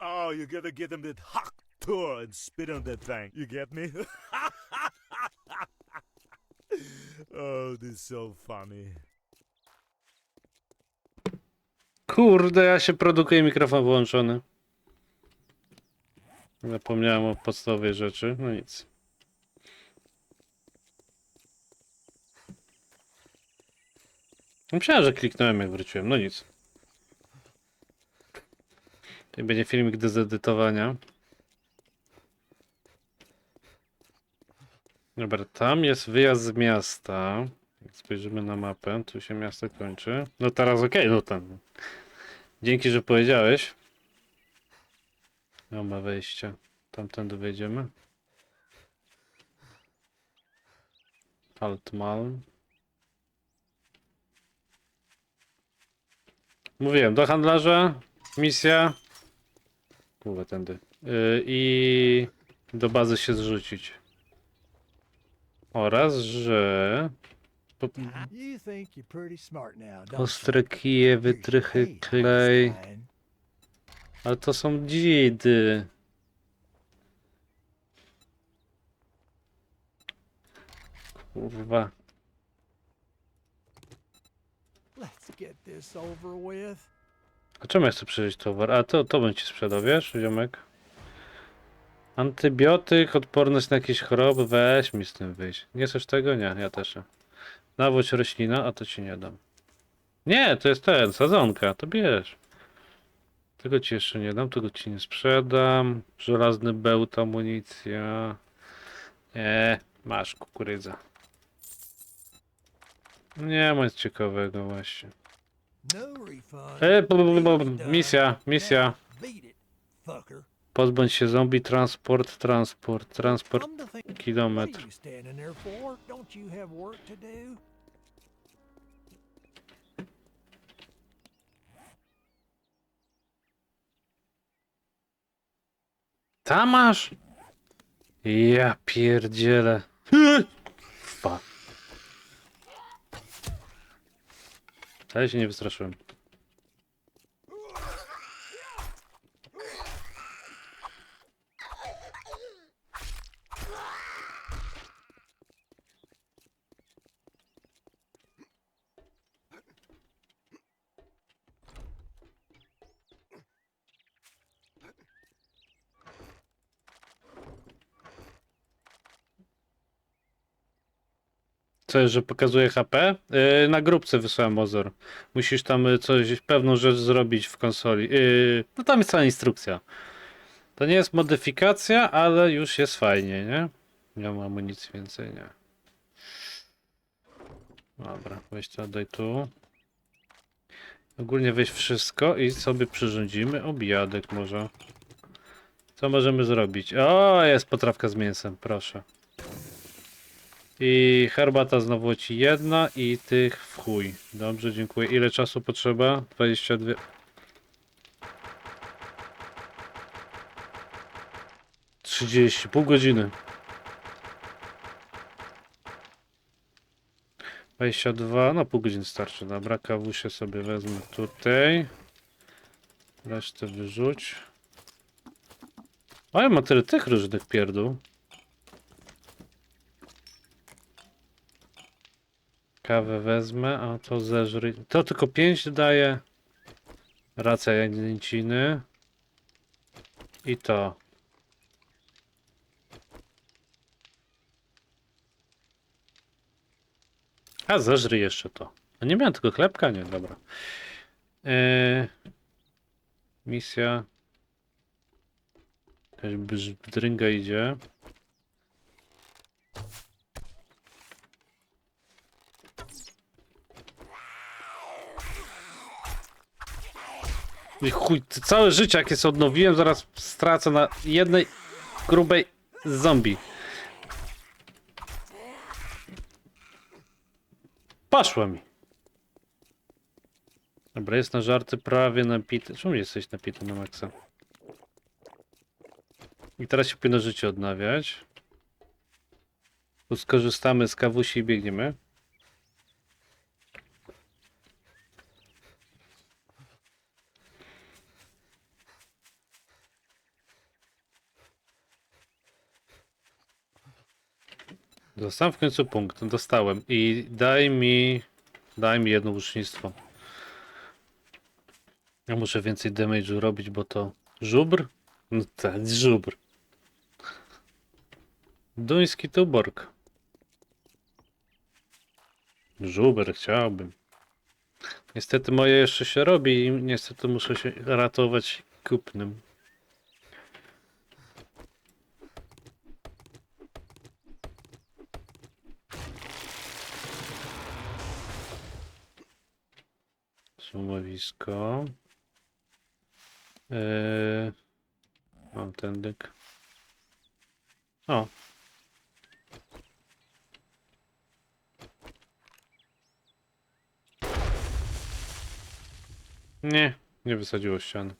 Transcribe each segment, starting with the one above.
Oh, you gotta get him that hot tour and spit on that thing. You get me? oh, this is so funny. Kurde, ja się produkuję mikrofon włączony. Zapomniałem o podstawowej rzeczy, no nic. Myślałem, że kliknąłem jak wróciłem, no nic. To będzie filmik do zedytowania. Dobra, tam jest wyjazd z miasta. Jak spojrzymy na mapę, tu się miasto kończy. No teraz okej, no tam. Dzięki, że powiedziałeś. No ma wejście. Tamtędy wejdziemy. Altmalm. Mówiłem, do handlarza, misja. Kurwa, tędy. Yy, I do bazy się zrzucić. Oraz, że po- ostre kije, wytrychy, klej. Ale to są dzidy. Kurwa. Let's get this over with. A czemu ja chcę przeżyć towar? A to, to ci sprzedał, wiesz, ziomek? Antybiotyk, odporność na jakieś choroby, weź mi z tym wyjść. Nie chcesz tego? Nie, ja też nie. Nawódź roślina, a to ci nie dam. Nie, to jest ten, sadzonka, to bierz. Tego ci jeszcze nie dam, tego ci nie sprzedam. Żelazny bełt, amunicja. Nie, masz kukurydza. Nie ma nic ciekawego właśnie. No. E, Done. misja, misja. Pozbądź się zombie, transport, transport, transport, kilometr. Tam masz? Ja pierdzielę. Fa. Ale się nie wystraszyłem. Co że pokazuje HP? Yy, na grupce wysłałem Ozor. Musisz tam y, coś, pewną rzecz zrobić w konsoli. Yy, no tam jest cała instrukcja. To nie jest modyfikacja, ale już jest fajnie, nie? Nie mam amunicji więcej, nie. Dobra, weź to, daj tu. Ogólnie weź wszystko i sobie przyrządzimy obiadek może. Co możemy zrobić? O, jest potrawka z mięsem, proszę. I herbata znowu ci jedna i tych w chuj. Dobrze, dziękuję. Ile czasu potrzeba? 22. Trzydzieści, pół godziny. 22, no pół godziny starczy. Dobra, kawusie sobie wezmę tutaj. Resztę wyrzuć. O, ja mam tyle tych różnych pierdół. Kawę wezmę, a to zeżry. To tylko 5 daje. Racja jagnięciny. I to. A zeżry jeszcze to. No nie miałem tylko chlebka? Nie, dobra. Eee, misja. Jakaś bzdrynga idzie. Chuj, całe życie jakie sobie odnowiłem, zaraz stracę na jednej grubej zombie. Poszło mi. Dobra, jest na żarty prawie napity. Czemu jesteś napity na maksa? I teraz się powinno życie odnawiać. Tu skorzystamy z kawusi i biegniemy. Dostałem w końcu punkt. Dostałem. I daj mi. Daj mi jedno łucznictwo. Ja muszę więcej damage'u robić, bo to. Żubr? No tak, żubr. Duński tuborg. Żubr chciałbym. Niestety moje jeszcze się robi i niestety muszę się ratować kupnym. Sumowisko. Eee, mam tędyk. O. Nie, nie wysadziło ściany.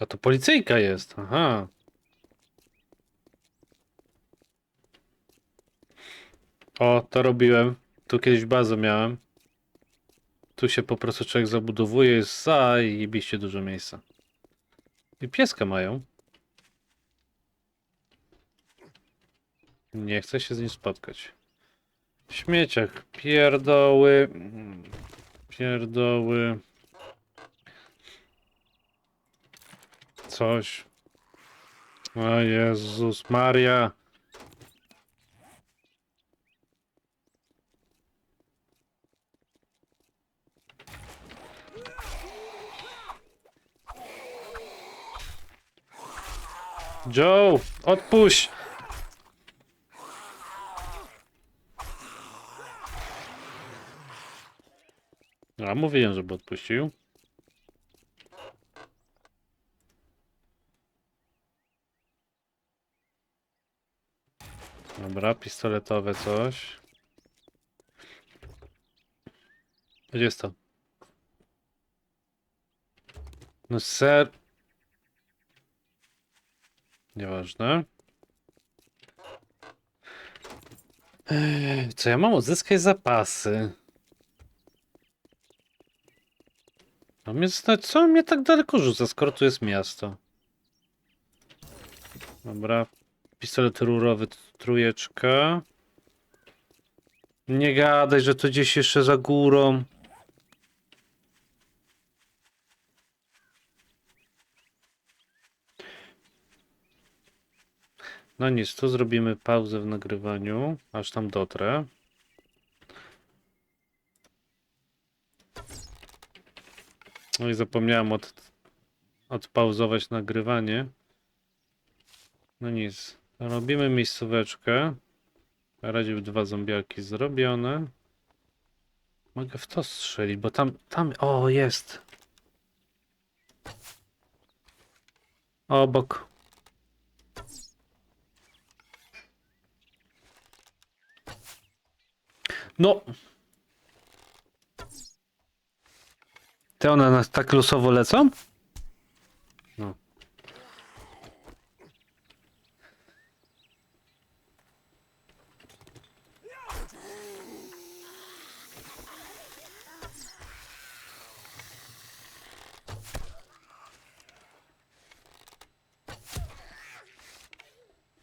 A to policyjka jest, aha. O, to robiłem. Tu kiedyś bazę miałem. Tu się po prostu człowiek zabudowuje, jest za i biście dużo miejsca. I pieska mają. Nie chcę się z nim spotkać. W śmieciach pierdoły. mm, Pierdoły. Coś. O Jezus Maria. Joe, odpuść! A mówiłem, żeby odpuścił. Dobra, pistoletowe coś. Gdzie jest to? No ser... Nieważne. Ej, Co ja mam? Uzyskać zapasy. A mnie, zna- co mnie tak daleko rzuca, skoro tu jest miasto? Dobra. Pistolet rurowy, t- trójeczka. Nie gadaj, że to gdzieś jeszcze za górą. No nic, tu zrobimy pauzę w nagrywaniu, aż tam dotrę. No i zapomniałem od, odpauzować nagrywanie. No nic, robimy miejscóweczkę. Na razie dwa zombiaki zrobione. Mogę w to strzelić, bo tam, tam, o jest. Obok. No. Te one nas tak losowo lecą? No.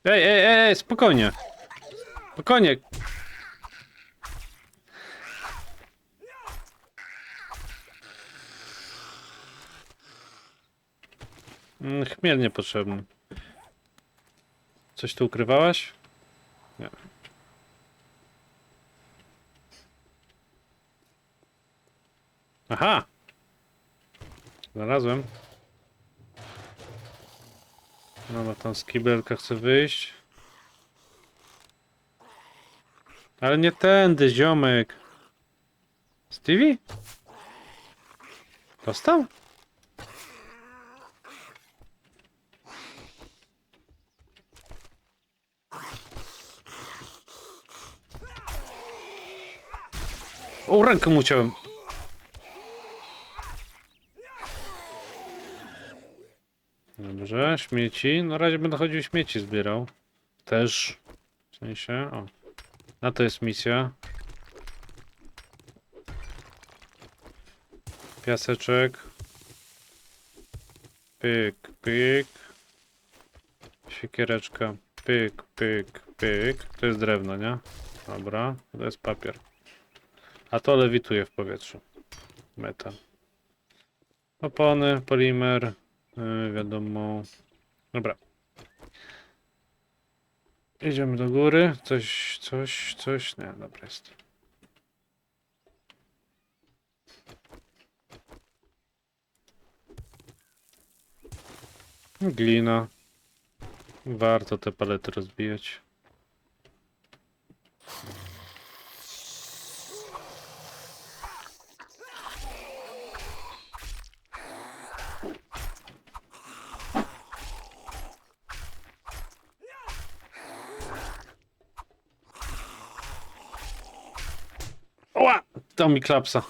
Ej, ej, ej, ej, spokojnie. Spokojnie. Mm, Chmiel niepotrzebny. Coś tu ukrywałaś? Nie. Aha! Znalazłem. No, no tam z kibelka chce wyjść. Ale nie tędy, ziomek. Stevie? Dostał? O, rękę mu ciąłem. Dobrze, śmieci. Na razie będę chodził śmieci zbierał. Też. W sensie, o. No to jest misja. Piaseczek. Pyk, pyk. Siekiereczka. Pyk, pyk, pyk. To jest drewno, nie? Dobra, to jest papier. A to lewituje w powietrzu. Metal. Opony, polimer, yy, wiadomo. Dobra, Idziemy do góry. Coś, coś, coś. Nie, dobra jest. Glina. Warto te palety rozbijać. To mi klapsa.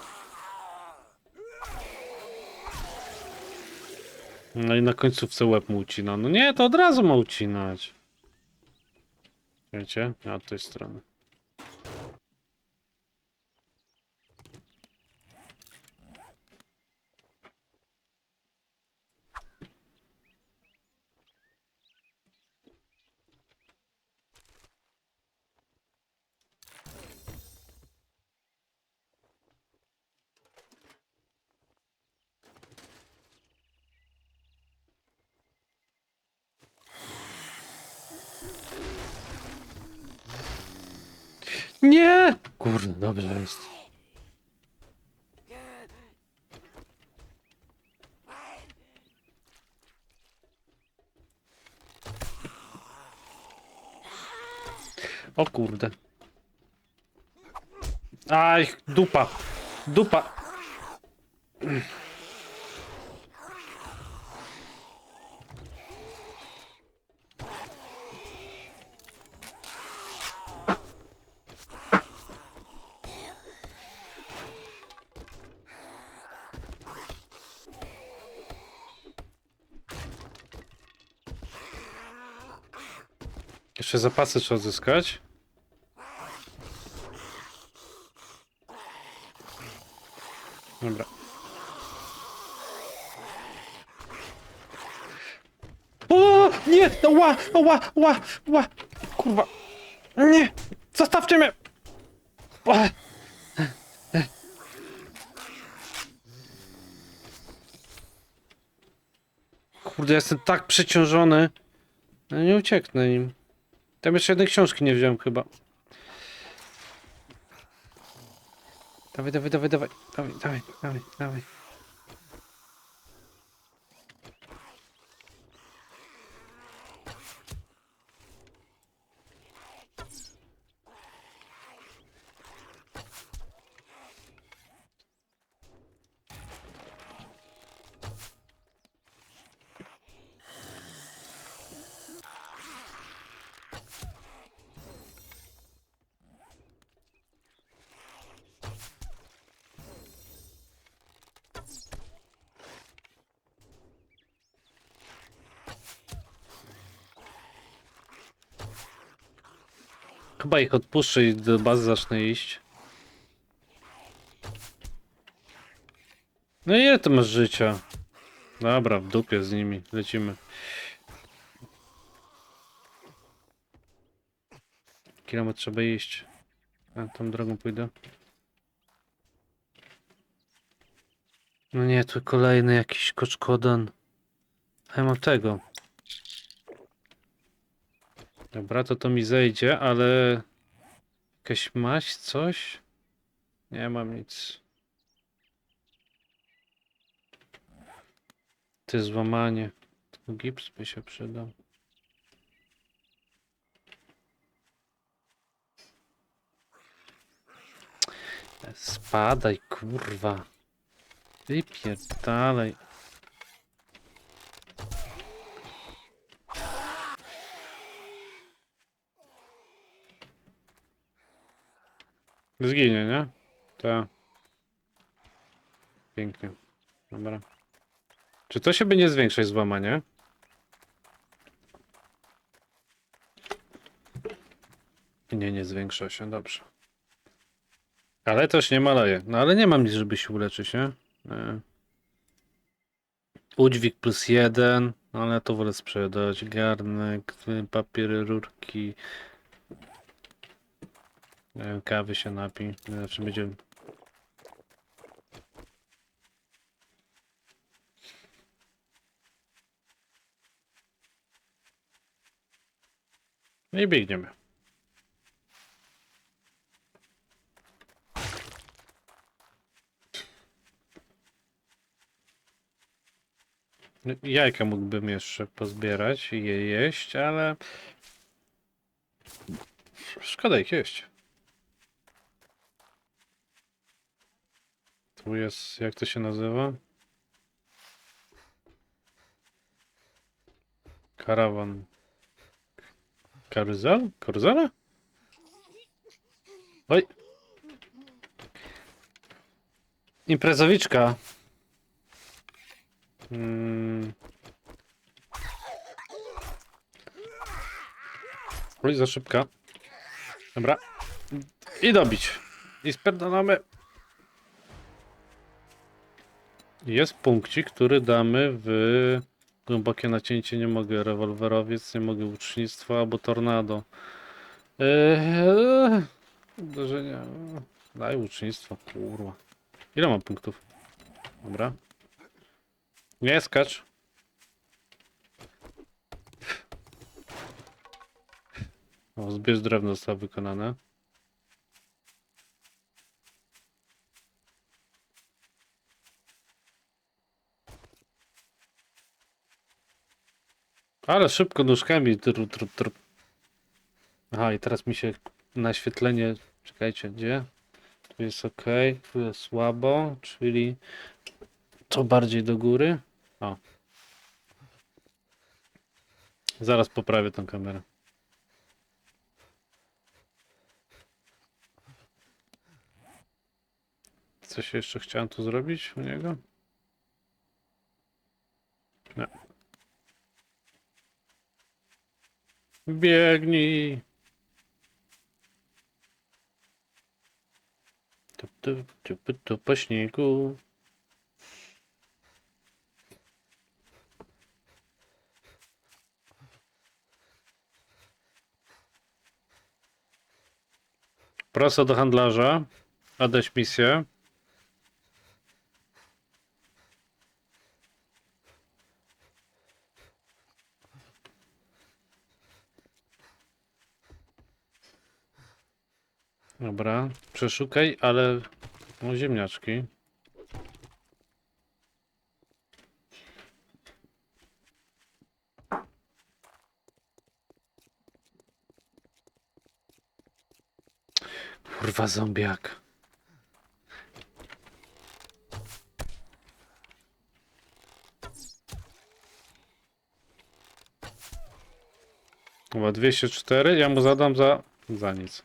No i na końcówce łeb mu ucina. No nie, to od razu ma ucinać. Wiecie? Od tej strony. Nie! Kurde, dobrze jest. O kurde. Aj, dupa. Dupa. Jeszcze zapasy trzeba odzyskać. Dobra. O, nie! Ła, ła, ła, ła! Kurwa! Nie! Zostawcie mnie! Ła. Kurde, jestem tak przeciążony. No nie ucieknę nim. Tam jeszcze jednej książki nie wziąłem chyba. Dawaj, dawaj, dawaj, dawaj, dawaj, dawaj, dawaj, dawaj. Chyba ich odpuszczę i do bazy zacznę iść. No ile ty masz życia? Dobra, w dupie z nimi. Lecimy. Kilometr trzeba iść. A tą drogą pójdę. No nie, tu kolejny jakiś koczkodan. A ja mam tego. Dobra, to to mi zejdzie, ale... Jakaś maść, coś? Nie mam nic. Ty złamanie. Tu gips by się przydał. Spadaj, kurwa. Wypierdalaj. Zginie, nie? Tak. Pięknie. Dobra. Czy to się będzie zwiększać złamanie? Nie, nie zwiększa się, dobrze. Ale też nie maleje. No ale nie mam nic, żeby się uleczyć, nie? nie. Udźwig plus jeden, no ale to wolę sprzedać. Garnek, papiery, rurki. Wiem, kawy się napi. Zawsze będzie. No i biegniemy. Jajka mógłbym jeszcze pozbierać i je jeść, ale szkoda ich jeść. Tu jest, jak to się nazywa? Karawan. Karuzel? Karuzela? Oj. Imprezowiczka. Mm. Oj, za szybka. Dobra. I dobić. I spierdolamy. Jest punkcik, który damy w głębokie nacięcie. Nie mogę rewolwerowiec, nie mogę łucznictwa albo tornado. Eee. Daj łucznictwo, kurwa. Ile mam punktów? Dobra. Nie skacz. O, zbierz drewno zostało wykonane. Ale szybko nóżkami. Tr, tr, tr. Aha, i teraz mi się naświetlenie. Czekajcie, gdzie? Tu jest ok, tu jest słabo, czyli co bardziej do góry? O. Zaraz poprawię tą kamerę. Coś jeszcze chciałem tu zrobić u niego? Nie. Biegnij! Tup, tup, tup, tup, po śniegu. Prosto do handlarza. Oddać misję. Dobra, przeszukaj, ale no ziemniaczki. Kurwa zombiak. Chyba 204, ja mu zadam za... za nic.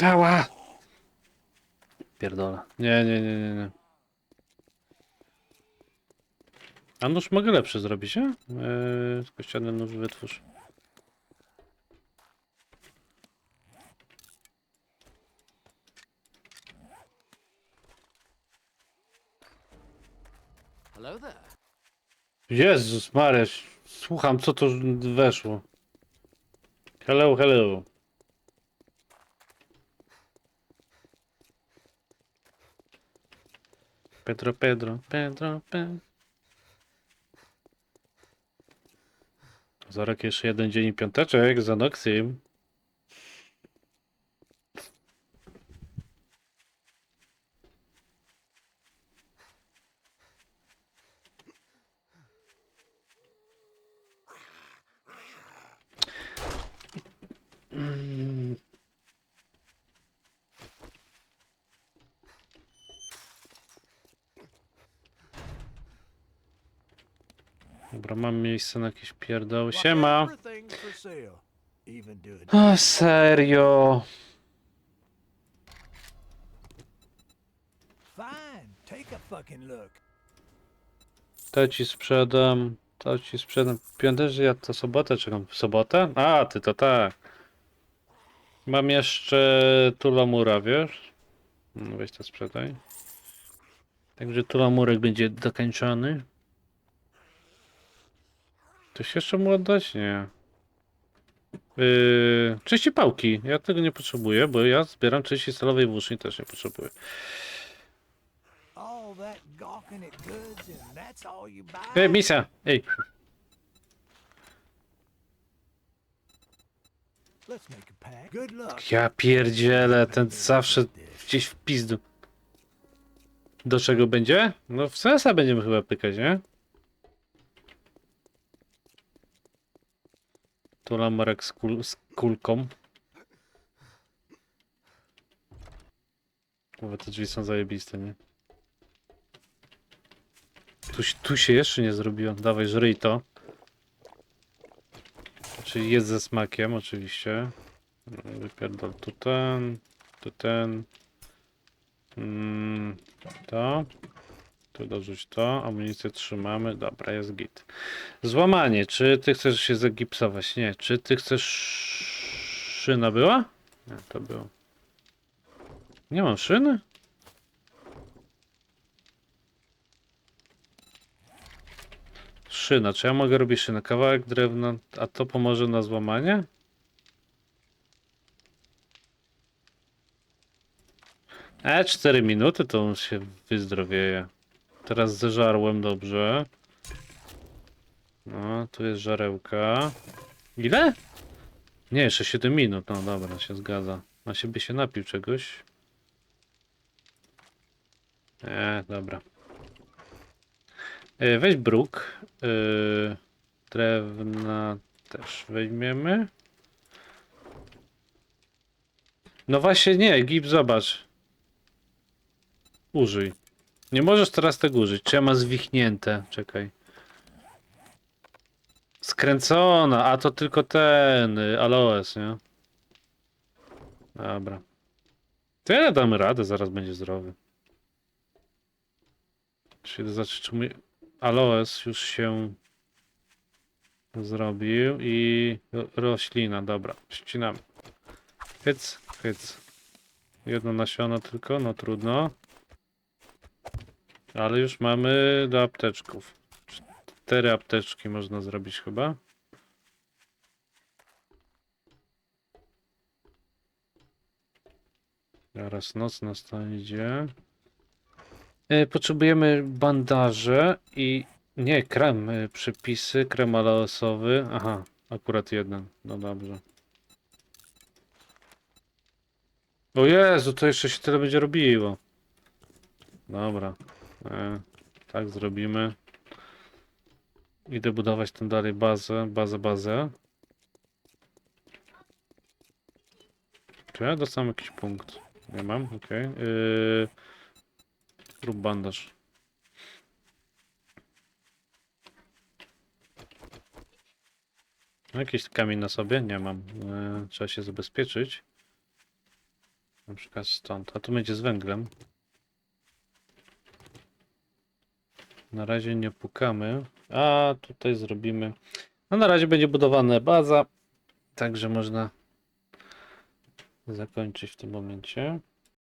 Dała! Pierdolę. Nie, nie, nie, nie, nie. A nóż mogę lepszy zrobić, nie? Yy, kościany nóż wytwórz. Hello there. Jezus Maryś, słucham co to weszło. Hello, hello. Pedro, Pedro, Pedro, Pedro. Za rok jeszcze jeden dzień piąteczek za Noxim. Dobra, mam miejsce na jakieś pierdoły. Siema! O, serio? To ci sprzedam. To ci sprzedam. Piątek, że ja to sobotę czekam. W sobotę? A, ty to tak. Mam jeszcze Tulamura, wiesz? No weź to sprzedaj. Także tu lamurek będzie dokończony. Coś jeszcze mu oddać? Nie. Yy, części pałki. Ja tego nie potrzebuję, bo ja zbieram części stalowej włóczni, też nie potrzebuję. Ej, misja! Ej! Luck. Ja pierdzielę, ten zawsze gdzieś w pizdu. Do czego będzie? No w sensa będziemy chyba pykać, nie? Tu lamorek z, kul z kulką. Mówię, te drzwi są zajebiste, nie? Tu, tu się jeszcze nie zrobiło. Dawaj, żryj to. Czyli jest ze smakiem, oczywiście. Wypierdol tu ten, tu ten. Mm, to. Tu dorzuć to. Amunicję trzymamy. Dobra, jest git. Złamanie. Czy ty chcesz się zagipsować? Nie. Czy ty chcesz... Szyna była? Nie, to było. Nie mam szyny? Szyna. Czy ja mogę robić szynę? Kawałek drewna, a to pomoże na złamanie? E, 4 minuty to on się wyzdrowieje. Teraz zeżarłem dobrze. No, tu jest żarełka. Ile? Nie, jeszcze 7 minut. No dobra, się zgadza. A się by się napił czegoś. E, dobra. E, weź bruk. E, drewna też weźmiemy. No właśnie nie, Gip, zobacz. Użyj. Nie możesz teraz tego użyć. Czy ja mam zwichnięte? Czekaj. Skręcona, a to tylko ten y, aloes, nie? Dobra. Tyle damy radę, zaraz będzie zdrowy. Czyli to znaczy, czy mój aloes już się zrobił i ro- roślina, dobra, ścinamy. Hyc, hyc. Jedno nasiono tylko, no trudno. Ale już mamy do apteczków. Cztery apteczki można zrobić chyba. Zaraz noc nastanie. E, Potrzebujemy bandaże i... Nie, krem, e, przepisy, krem aloesowy. Aha, akurat jeden. No dobrze. O Jezu, to jeszcze się tyle będzie robiło. Dobra. E, tak zrobimy. Idę budować tam dalej bazę, bazę, bazę. Czy ja dostałem jakiś punkt? Nie mam, okej. Yy, rób bandaż. No, Jakiś kamień na sobie? Nie mam. Yy, trzeba się zabezpieczyć. Na przykład stąd. A tu będzie z węglem. Na razie nie pukamy. A tutaj zrobimy. No na razie będzie budowana baza. Także można zakończyć w tym momencie.